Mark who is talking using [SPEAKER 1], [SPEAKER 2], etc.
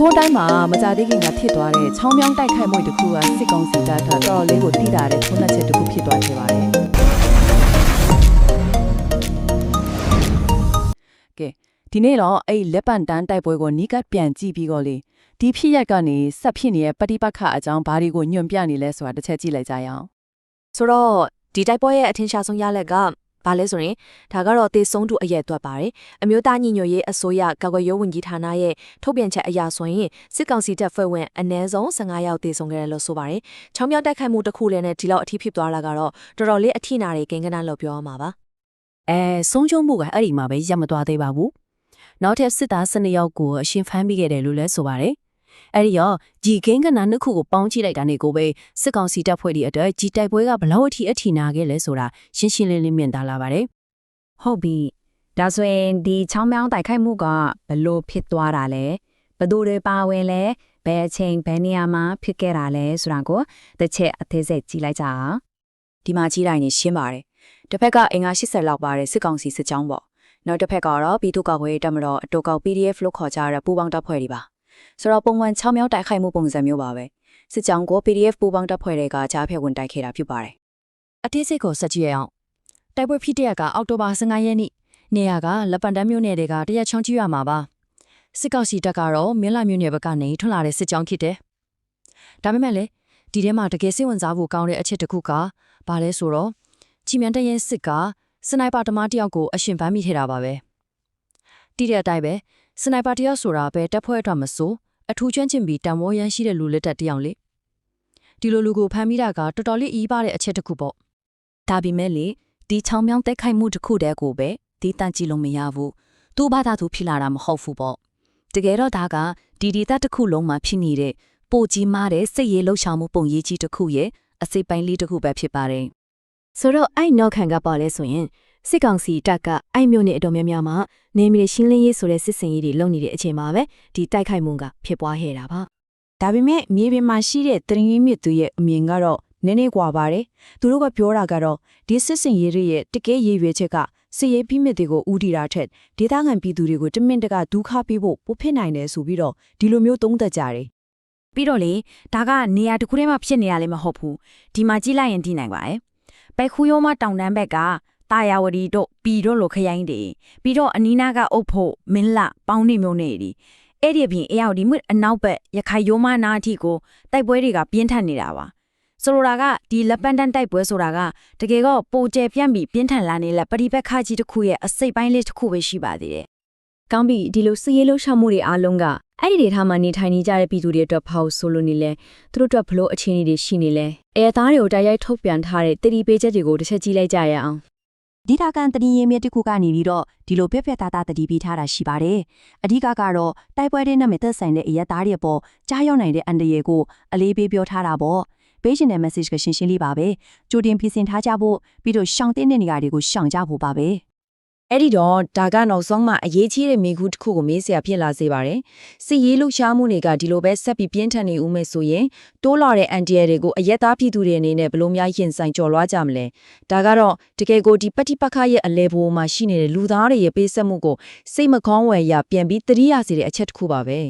[SPEAKER 1] ကိုးတိုင်းမှာမကြသေးခင်ကဖြစ်သွားတဲ့ချောင်းမြောင်းတိုက်ခိုက်မှုတစ်ခုကစစ်ကောင်စီတပ်ကတော်တော်လေးကိုတိတာတဲ့ထုံးနှက်ချက်တစ်ခုဖြစ်သွားခဲ့ပါတယ်။ကဲဒီနေ့တော့အဲ့လက်ပံတန်းတိုက်ပွဲကိုနီးကပ်ပြန်ကြည့်ပြီးတော့လေဒီဖြစ်ရက်ကနေဆက်ဖြစ်နေတဲ့ပဋိပက္ခအကြောင်းဘာတွေကိုညွှန်ပြနေလဲဆိုတာတစ်ချက်ကြည့်လိုက်ကြရအောင်
[SPEAKER 2] ဆိုတော့ဒီတိုက်ပွဲရဲ့အထင်ရှားဆုံးရလက်က ဘာလဲဆိုရင်ဒါကတော့တေဆုံးသူအရက်အတွက်ပါတယ်အမျိုးသားညီညွတ်ရေးအစိုးရကာကွယ်ရေးဝန်ကြီးဌာနရဲ့ထုတ်ပြန်ချက်အရဆိုရင်စစ်ကောင်စီတပ်ဖွဲ့ဝင်အနည်းဆုံး15ယောက်တေဆုံးခဲ့တယ်လို့ဆိုပါတယ်ချောင်းမြောက်တိုက်ခိုက်မှုတစ်ခုလည်းနဲ့ဒီလောက်အထိဖြစ်သွားတာကတော့တော်တော်လေးအထိနာတွေကိန်းကနလို့ပြောရမှာပါ
[SPEAKER 3] အဲဆုံးရှုံးမှုကအဲ့ဒီမှာပဲရပ်မသွားသေးပါဘူးနောက်ထပ်စစ်သား12ယောက်ကိုအရှင်ဖမ်းမိခဲ့တယ်လို့လည်းဆိုပါတယ် အဲ့ဒီရောဂျီကင်းကနာနှစ်ခုကိုပေါင်းကြည့်လိုက်တာနေကိုပဲစစ်ကောင်စီတပ်ဖွဲ့တွေအတွက်ဂျီတိုက်ပွဲကဘလောက်အထိအထီနာခဲ့လဲဆိုတာရှင်းရှင်းလင်းလင်းမြင်သာလာပါတယ်
[SPEAKER 4] ဟုတ်ပြီဒါဆိုရင်ဒီချောင်းမြောင်းတိုက်ခိုက်မှုကဘလို့ဖြစ်သွားတာလဲဘယ်သူတွေပါဝင်လဲဘယ်အချိန်ဘယ်နေရာမှာဖြစ်ခဲ့တာလဲဆိုတာကိုတစ်ချက်အသေးစိတ်ကြည့်လိုက်ကြအောင်
[SPEAKER 5] ဒီမှာကြီးတိုင်းနေရှင်းပါတယ်တစ်ဖက်ကအင်္ဂါ80လောက်ပါတဲ့စစ်ကောင်စီစစ်ကြောင်းပေါ့နောက်တစ်ဖက်ကတော့ပြည်သူ့ကောက်ွယ်တပ်မတော်အတူကောက် PDF လို့ခေါ်ကြတဲ့ပူပေါင်းတပ်ဖွဲ့တွေပါ ဆိုတော့ပုံမှန်6မြောက်တိုက်ခိုက်မှုပုံစံမျိုးပါပဲစစ်ကြောင်းကို PDF ပူပေါင်းတပ်ဖွဲ့တွေကကြားဖြတ်ဝင်တိုက်ခဲ့တာဖြစ်ပါတယ်
[SPEAKER 3] အသေးစိတ်ကိုစက်ကြည့်ရအောင်တိုက်ပွဲဖြစ်တဲ့ကအောက်တိုဘာ15ရက်နေ့နေရာကလက်ပံတန်းမြို့နယ်တွေကတရက်ချောင်းကြီးရမှာပါစစ်ကောင်စီတပ်ကတော့မင်းလာမြို့နယ်ဘက်ကနေထွက်လာတဲ့စစ်ကြောင်းဖြစ်တယ်ဒါပေမဲ့လေဒီထဲမှာတကယ်စိတ်ဝင်စားဖို့ကောင်းတဲ့အချက်တစ်ခုကဘာလဲဆိုတော့ချီမြန်တရင်စစ်ကစနိုက်ပါတမားတယောက်ကိုအရှင်ပန်းမိထတာပါပဲတိတဲ့အတိုင်းပဲ စနိုက်ပါတယောက်ဆိုတာပဲတပ်ဖွဲ့အတွက်မဆိုအထူးကျွမ်းကျင်ပြီးတံမောရန်ရှိတဲ့လူလက်တက်တယောက်လေဒီလိုလူကိုဖမ်းမိတာကတော်တော်လေးအီးပါတဲ့အချက်တစ်ခုပေါ့ဒါပေမဲ့လေဒီချောင်းမြောင်းတက်ခိုက်မှုတစ်ခုတည်းကိုပဲဒီတန်ကြည့်လို့မရဘူးသူ့ဘာသာသူဖြစ်လာတာမဟုတ်ဘူးပေါ့တကယ်တော့ဒါကဒီဒီတက်တစ်ခုလုံးမှာဖြစ်နေတဲ့ပိုကြီးမားတဲ့စိတ်ရေးလှုပ်ရှားမှုပုံရေးကြီးတစ်ခုရဲ့အစိပ်ပိုင်းလေးတစ်ခုပဲဖြစ်ပါတယ်ဆိုတော့အဲ့နောက်ခံကပါလဲဆိုရင် စစ်ကောင်စီတပ်ကအဲ့မျိုးနဲ့အတော်များများမှာနေမီရှင်းလင်းရေးဆိုတဲ့စစ်စင်ရေးတွေလုပ်နေတဲ့အချိန်မှာပဲဒီတိုက်ခိုက်မှုကဖြစ်ပွားခဲ့တာပါ။
[SPEAKER 6] ဒါပေမဲ့မြေပြင်မှာရှိတဲ့တရင်ရင်းမြစ်သူရဲ့အမြင်ကတော့နည်းနည်းကွာပါတယ်။သူတို့ကပြောတာကတော့ဒီစစ်စင်ရေးတွေရဲ့တကယ်ရည်ရွယ်ချက်ကစစ်ရေးပြည်မြစ်တွေကိုဦးတည်တာထက်ဒေသခံပြည်သူတွေကိုတမင်တကာဒုက္ခပေးဖို့ပိုဖြစ်နိုင်တယ်ဆိုပြီးတော့ဒီလိုမျိုးသုံးသပ်ကြတယ်။
[SPEAKER 4] ပြီးတော့လေဒါကနေရာတစ်ခုထဲမှာဖြစ်နေရလဲမဟုတ်ဘူး။ဒီမှာကြည့်လိုက်ရင်သိနိုင်ပါတယ်။ပဲခူးရိုးမတောင်တန်းဘက်က တာယာဝတီတို့ပီတို့လိုခရိုင်းတွေပြီးတော့အနီးနားကအုပ်ဖို့မင်းလပေါင်းနေမျိုးနေဒီအဲ့ဒီအပြင်အရောက်ဒီမြစ်အနောက်ဘက်ရခိုင်ရိုးမနာအထိကိုတိုက်ပွဲတွေကပြင်းထန်နေတာပါဆိုလိုတာကဒီလက်ပန်တန်တိုက်ပွဲဆိုတာကတကယ်တော့ပိုကျပြန့်ပြီးပြင်းထန်လာနေလက်ပရိပက္ခကြီးတစ်ခုရဲ့အစိတ်ပိုင်းလေးတစ်ခုပဲရှိပါသေးတယ်
[SPEAKER 7] ကောင်းပြီဒီလိုစီရေးလှုပ်ရှားမှုတွေအားလုံးကအဲ့ဒီဒေသမှာနေထိုင်နေကြတဲ့ပြည်သူတွေအတွက်ဖောက်ဆိုလိုနေလဲသူတို့အတွက်ဘလို့အခြေအနေတွေရှိနေလဲအဲသားတွေကိုတိုက်ရိုက်ထုတ်ပြန်ထားတဲ့တတိပေးချက်တွေကိုတစ်ချက်ကြည့်လိုက်ကြရအောင်
[SPEAKER 3] ဒီတာကန်တတိယင်းမြစ်တစ်ခုကနေပြီးတော့ဒီလိုပြက်ပြက်သားသားတတိပေးထားတာရှိပါတယ်။အဓိကကတော့တိုက်ပွဲတွေနဲ့မသက်ဆိုင်တဲ့အရက်သားတွေပေါ်ကြားရောက်နိုင်တဲ့အန်တရေကိုအလေးပေးပြောထားတာပေါ့။ပေးရှင်တဲ့ message ကရှင်းရှင်းလေးပါပဲ။ကြိုတင်ပြင်ဆင်ထားကြဖို့ပြီးတော့ရှောင်တဲ့နေရာတွေကိုရှောင်ကြဖို့ပါပဲ။
[SPEAKER 6] အဲ့ဒီတော့ဒါကနောက်ဆုံးမှအရေးကြီးတဲ့မိကူတစ်ခုကိုမေးစရာဖြစ်လာစေပါတယ်စစ်ရေးလှုပ်ရှားမှုတွေကဒီလိုပဲဆက်ပြီးပြင်းထန်နေဦးမယ်ဆိုရင်တိုးလာတဲ့အန်တီရတွေကိုအရက်သားပြည်သူတွေအနေနဲ့ဘယ်လိုများရင်ဆိုင်ကြော်လွှားကြမလဲဒါကတော့တကယ်ကိုဒီပဋိပက္ခရဲ့အလဲဘိုးမှာရှိနေတဲ့လူသားတွေရဲ့ပေးဆက်မှုကိုစိတ်မကောင်းဝယ်ရပြန်ပြီးတတိယစေတဲ့အချက်တစ်ခုပါပဲ